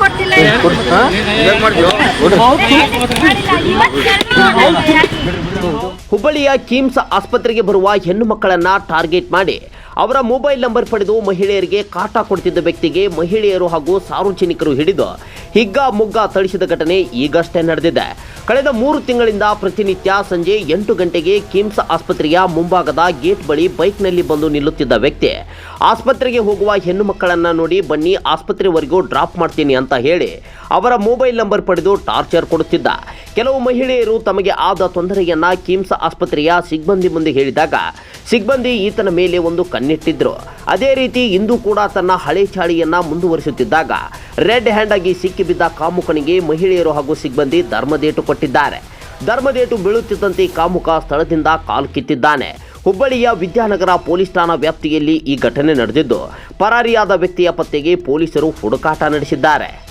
ಕೊಡ್ತಿಲ್ಲ ಹುಬ್ಬಳ್ಳಿಯ ಕಿಮ್ಸ್ ಆಸ್ಪತ್ರೆಗೆ ಬರುವ ಹೆಣ್ಣು ಮಕ್ಕಳನ್ನ ಟಾರ್ಗೆಟ್ ಮಾಡಿ ಅವರ ಮೊಬೈಲ್ ನಂಬರ್ ಪಡೆದು ಮಹಿಳೆಯರಿಗೆ ಕಾಟ ಕೊಡ್ತಿದ್ದ ವ್ಯಕ್ತಿಗೆ ಮಹಿಳೆಯರು ಹಾಗೂ ಸಾರ್ವಜನಿಕರು ಹಿಡಿದು ಹಿಗ್ಗ ಮುಗ್ಗ ಥಳಿಸಿದ ಘಟನೆ ಈಗಷ್ಟೇ ನಡೆದಿದೆ. ಕಳೆದ ಮೂರು ತಿಂಗಳಿಂದ ಪ್ರತಿನಿತ್ಯ ಸಂಜೆ ಎಂಟು ಗಂಟೆಗೆ ಕಿಮ್ಸ್ ಆಸ್ಪತ್ರೆಯ ಮುಂಭಾಗದ ಗೇಟ್ ಬಳಿ ಬೈಕ್ನಲ್ಲಿ ಬಂದು ನಿಲ್ಲುತ್ತಿದ್ದ ವ್ಯಕ್ತಿ, ಆಸ್ಪತ್ರೆಗೆ ಹೋಗುವ ಹೆಣ್ಣು ಮಕ್ಕಳನ್ನು ನೋಡಿ ಬನ್ನಿ ಆಸ್ಪತ್ರೆವರೆಗೂ ಡ್ರಾಪ್ ಮಾಡ್ತೀನಿ ಅಂತ ಹೇಳಿ ಅವರ ಮೊಬೈಲ್ ನಂಬರ್ ಪಡೆದು ಟಾರ್ಚರ್ ಕೊಡುತ್ತಿದ್ದ. ಕೆಲವು ಮಹಿಳೆಯರು ತಮಗೆ ಆದ ತೊಂದರೆಯನ್ನ ಕಿಮ್ಸ್ ಆಸ್ಪತ್ರೆಯ ಸಿಬ್ಬಂದಿ ಮುಂದೆ ಹೇಳಿದಾಗ ಸಿಬ್ಬಂದಿ ಈತನ ಮೇಲೆ ಒಂದು ಕಣ್ಣಿಟ್ಟಿದ್ರು. ಅದೇ ರೀತಿ ಇಂದು ಕೂಡ ತನ್ನ ಹಳೆ ಚಾಳಿಯನ್ನ ಮುಂದುವರಿಸುತ್ತಿದ್ದಾಗ ರೆಡ್ ಹ್ಯಾಂಡ್ ಆಗಿ ಸಿಕ್ಕಿಬಿದ್ದ ಕಾಮುಕನಿಗೆ ಮಹಿಳೆಯರು ಹಾಗೂ ಸಿಬ್ಬಂದಿ ಧರ್ಮದೇಟು ಕೊಟ್ಟಿದ್ದಾರೆ. ಧರ್ಮದೇಟು ಬೀಳುತ್ತಿದ್ದಂತೆ ಕಾಮುಕ ಸ್ಥಳದಿಂದ ಕಾಲು ಕಿತ್ತಿದ್ದಾನೆ. ಹುಬ್ಬಳ್ಳಿಯ ವಿದ್ಯಾನಗರ ಪೊಲೀಸ್ ಠಾಣಾ ವ್ಯಾಪ್ತಿಯಲ್ಲಿ ಈ ಘಟನೆ ನಡೆದಿದ್ದು, ಪರಾರಿಯಾದ ವ್ಯಕ್ತಿಯ ಪತ್ತೆಗೆ ಪೊಲೀಸರು ಹುಡುಕಾಟ ನಡೆಸಿದ್ದಾರೆ.